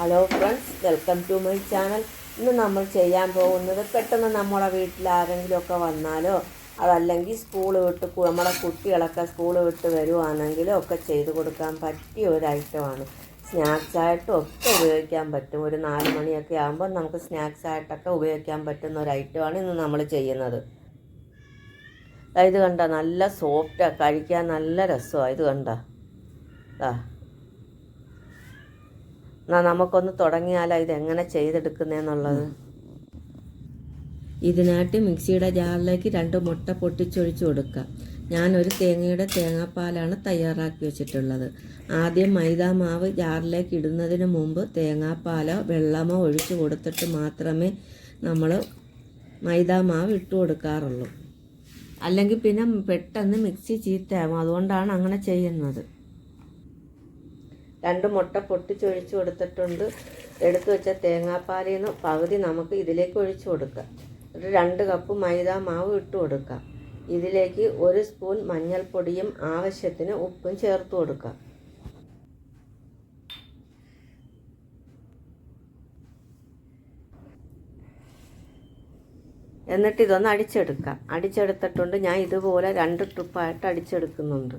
Hello friends welcome to my channel ഇന്ന് നമ്മൾ ചെയ്യാൻ പോകുന്നത് പെട്ടെന്ന് നമ്മുടെ വീട്ടിൽ ആരെങ്കിലുമൊക്കെ വന്നാലോ അതല്ലെങ്കിൽ സ്കൂൾ വിട്ട് നമ്മുടെ കുട്ടികളൊക്കെ സ്കൂൾ വിട്ട് വരുവാണെങ്കിലോ ഒക്കെ ചെയ്ത് കൊടുക്കാൻ പറ്റിയ ഒരു ഐറ്റമാണ് സ്നാക്സ് ആയിട്ടും ഒക്കെ ഉപയോഗിക്കാൻ പറ്റും. ഒരു നാല് മണിയൊക്കെ ആകുമ്പോൾ നമുക്ക് സ്നാക്സ് ആയിട്ടൊക്കെ ഉപയോഗിക്കാൻ പറ്റുന്ന ഒരു ഐറ്റമാണ് ഇന്ന് നമ്മൾ ചെയ്യുന്നത്. ഇത് കണ്ട നല്ല സോഫ്റ്റാണ് കഴിക്കാൻ നല്ല രസമാണ് ഇത് കണ്ട. ആ എന്നാ നമുക്കൊന്ന് തുടങ്ങിയാലോ ഇത് എങ്ങനെ ചെയ്തെടുക്കുന്നതെന്നുള്ളത് ഇതിനായിട്ട് മിക്സിയുടെ ജാറിലേക്ക് രണ്ട് മുട്ട പൊട്ടിച്ചൊഴിച്ചു കൊടുക്കുക ഞാനൊരു തേങ്ങയുടെ തേങ്ങാപ്പാലാണ് തയ്യാറാക്കി വെച്ചിട്ടുള്ളത്. ആദ്യം മൈദാ മാവ് ജാറിലേക്ക് ഇടുന്നതിന് മുമ്പ് തേങ്ങാപ്പാലോ വെള്ളമോ ഒഴിച്ചു കൊടുത്തിട്ട് മാത്രമേ നമ്മൾ മൈദാ മാവ് ഇട്ട് കൊടുക്കാറുള്ളൂ. അല്ലെങ്കിൽ പിന്നെ പെട്ടെന്ന് മിക്സി ചീത്തയാകും. അതുകൊണ്ടാണ് അങ്ങനെ ചെയ്യുന്നത്. രണ്ട് മുട്ട പൊട്ടിച്ചൊഴിച്ച് കൊടുത്തിട്ടുണ്ട്. എടുത്തു വെച്ച തേങ്ങാപ്പാലിൽ നിന്ന് പകുതി നമുക്ക് ഇതിലേക്ക് ഒഴിച്ചു കൊടുക്കാം. ഒരു രണ്ട് കപ്പ് മൈദ മാവ് ഇട്ട് കൊടുക്കാം. ഇതിലേക്ക് ഒരു സ്പൂൺ മഞ്ഞൾപ്പൊടിയും ആവശ്യത്തിന് ഉപ്പും ചേർത്ത് കൊടുക്കാം. എന്നിട്ട് ഇതൊന്ന് അടിച്ചെടുക്കാം. അടിച്ചെടുത്തിട്ടുണ്ട്. ഞാൻ ഇതുപോലെ രണ്ട് ട്രിപ്പായിട്ട് അടിച്ചെടുക്കുന്നുണ്ട്.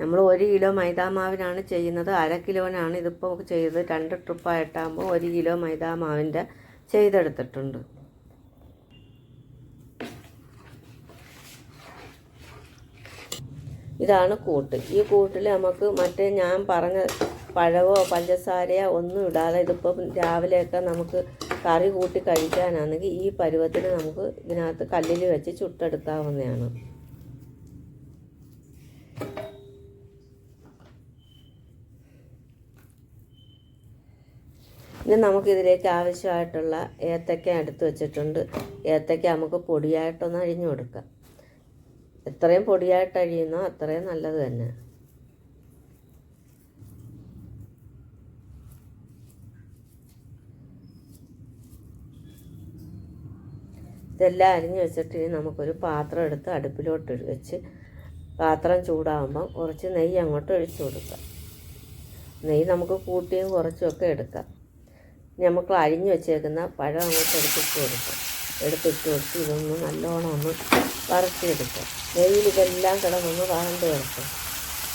നമ്മൾ ഒരു കിലോ മൈദാമാവിനാണ് ചെയ്യുന്നത്. അര കിലോനാണ് ഇതിപ്പോൾ ചെയ്തത്. രണ്ട് ട്രിപ്പായിട്ടാകുമ്പോൾ ഒരു കിലോ മൈദാമാവിന്റെ ചെയ്തെടുത്തിട്ടുണ്ട്. ഇതാണ് കൂട്ട്. ഈ കൂട്ടിൽ നമുക്ക് മറ്റേ ഞാൻ പറഞ്ഞ പഴവോ പഞ്ചസാരയോ ഒന്നും ഇടാതെ ഇതിപ്പം രാവിലെയൊക്കെ നമുക്ക് കറി കൂട്ടി കഴിക്കാനാണെങ്കിൽ ഈ പരുവത്തിന് നമുക്ക് ഇതിനകത്ത് കല്ലിൽ വെച്ച് ചുട്ടെടുക്കാവുന്നതാണ്. ഇനി നമുക്കിതിലേക്ക് ആവശ്യമായിട്ടുള്ള ഏത്തക്ക എടുത്ത് വെച്ചിട്ടുണ്ട്. ഏത്തക്ക നമുക്ക് പൊടിയായിട്ടൊന്ന് അഴിഞ്ഞു കൊടുക്കാം. എത്രയും പൊടിയായിട്ട് അഴിയുന്നോ അത്രയും നല്ലത് തന്നെ. ഇതെല്ലാം അരിഞ്ഞു വെച്ചിട്ട് ഇനി നമുക്കൊരു പാത്രം എടുത്ത് അടുപ്പിലോട്ട് വെച്ച് പാത്രം ചൂടാകുമ്പം കുറച്ച് നെയ്യ് അങ്ങോട്ട് ഒഴിച്ചു കൊടുക്കാം. നെയ്യ് നമുക്ക് കൂട്ടിയും കുറച്ചുമൊക്കെ എടുക്കാം. നമുക്ക് അരിഞ്ഞു വെച്ചേക്കുന്ന പഴം അങ്ങോട്ട് എടുത്തിട്ട് കൊടുക്കാം. എടുത്തിട്ട് കൊടുത്ത് ഇതൊന്ന് നല്ലോണം ഒന്ന് വറുത്തിയെടുക്കാം നെയ്യിൽ ഇതെല്ലാം കിടന്നൊന്ന് വറണ്ട് കിടക്കും.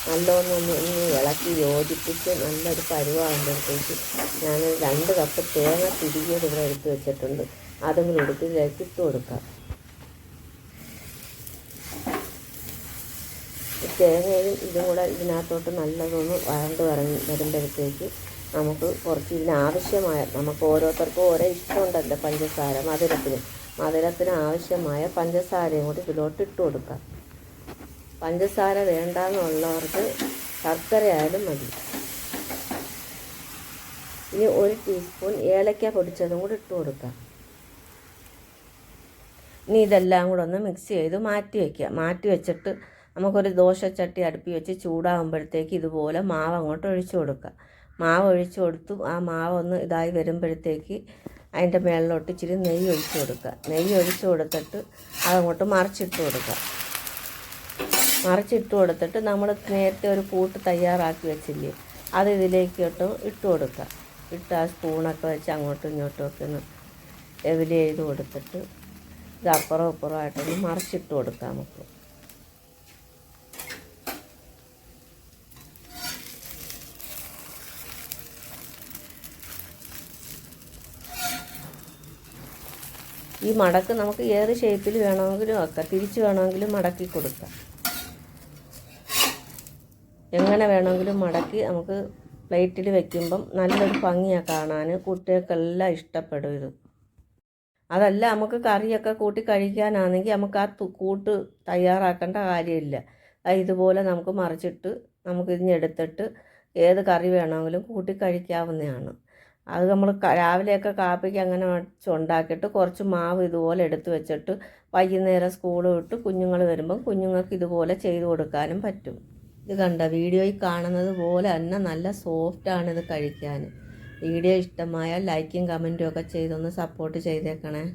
നല്ലോണം ഒന്ന് ഒന്ന് ഇളക്കി യോജിപ്പിച്ച് നല്ലൊരു പരുവാകുമ്പോഴത്തേക്ക് ഞാൻ രണ്ട് കപ്പ് തേങ്ങ തിരികിയത് ഇവിടെ എടുത്ത് വെച്ചിട്ടുണ്ട്. അതും കൂടി എടുത്ത് ഇതിലേക്ക് ഇട്ട് കൊടുക്കാം. തേങ്ങയും ഇതും കൂടെ ഇതിനകത്തോട്ട് നല്ലതൊന്ന് വരണ്ട് വരണ്ട് വരുമ്പോഴത്തേക്ക് നമുക്ക് കുറച്ച് ഇതിനാവശ്യമായ നമുക്ക് ഓരോരുത്തർക്കും ഓരോ ഇഷ്ടമുണ്ടല്ലോ പഞ്ചസാര മധുരത്തിന്. മധുരത്തിന് ആവശ്യമായ പഞ്ചസാരയും കൂടി ഇതിലോട്ട് ഇട്ട് കൊടുക്കാം പഞ്ചസാര വേണ്ടാന്നുള്ളവർക്ക് ശർക്കര ആയാലും മതി. ഇനി ഒരു ടീസ്പൂൺ ഏലക്ക പൊടിച്ചതും കൂടി ഇട്ട് കൊടുക്കാം ഇനി ഇതെല്ലാം കൂടെ ഒന്ന് മിക്സ് ചെയ്ത് മാറ്റി വയ്ക്കുക മാറ്റി വെച്ചിട്ട് നമുക്കൊരു ദോശച്ചട്ടി അടുപ്പി വെച്ച് ചൂടാകുമ്പോഴത്തേക്ക് ഇതുപോലെ മാവ് അങ്ങോട്ട് ഒഴിച്ചു കൊടുക്കുക. മാവ് ഒഴിച്ചു കൊടുത്തു. ആ മാവ് ഒന്ന് ഇതായി വരുമ്പോഴത്തേക്ക് അതിന്റെ മേളിലോട്ട് ഇച്ചിരി നെയ്യ് ഒഴിച്ചു കൊടുക്കുക. നെയ്യ് ഒഴിച്ചു കൊടുത്തിട്ട് അതങ്ങോട്ട് മറിച്ചിട്ട് കൊടുക്കുക. മറിച്ചിട്ട് കൊടുത്തിട്ട് നമ്മൾ നേരത്തെ ഒരു കൂട്ട് തയ്യാറാക്കി വെച്ചില്ലേ അത് ഇതിലേക്ക് ഇട്ട് കൊടുക്കുക. ഇട്ട് ആ സ്പൂണൊക്കെ വെച്ച് അങ്ങോട്ടും ഇങ്ങോട്ടും ഒക്കെ ഒന്ന് ലെവൽ ചെയ്ത് കൊടുത്തിട്ട് ഇത് അപ്പുറം ഇപ്പുറമായിട്ടൊന്ന് മറിച്ചിട്ട് കൊടുക്കാം നമുക്ക്. ഈ മടക്ക് നമുക്ക് ഏത് ഷേപ്പിൽ വേണമെങ്കിലും ആക്കാം. തിരിച്ച് വേണമെങ്കിലും മടക്കി കൊടുക്കാം. എങ്ങനെ വേണമെങ്കിലും മടക്കി നമുക്ക് പ്ലേറ്റിൽ വെക്കുമ്പം നല്ലൊരു ഭംഗിയാണ് കാണാൻ കുട്ടികൾക്കെല്ലാം ഇഷ്ടപ്പെടും ഇത്. അതല്ല നമുക്ക് കറിയൊക്കെ കൂട്ടി കഴിക്കാനാണെങ്കിൽ നമുക്ക് ആ കൂട്ട് തയ്യാറാക്കേണ്ട കാര്യമില്ല. ഇതുപോലെ നമുക്ക് മറിച്ചിട്ട് നമുക്ക് ഇതിഞ്ഞെടുത്തിട്ട് ഏത് കറി വേണമെങ്കിലും കൂട്ടി കഴിക്കാവുന്നതാണ്. അത് നമ്മൾ രാവിലെയൊക്കെ കാപ്പിക്ക് അങ്ങനെ ഉണ്ടാക്കിയിട്ട് കുറച്ച് മാവ് ഇതുപോലെ എടുത്ത് വെച്ചിട്ട് വൈകുന്നേരം സ്കൂൾ വിട്ട് കുഞ്ഞുങ്ങൾ വരുമ്പം കുഞ്ഞുങ്ങൾക്ക് ഇതുപോലെ ചെയ്ത് കൊടുക്കാനും പറ്റും. ഇത് കണ്ട? വീഡിയോയിൽ കാണുന്നത് പോലെ തന്നെ നല്ല സോഫ്റ്റാണ് ഇത് കഴിക്കാൻ. വീഡിയോ ഇഷ്ടമായാൽ ലൈക്കും കമന്റും ഒക്കെ ചെയ്തൊന്ന് സപ്പോർട്ട് ചെയ്തേക്കണേ.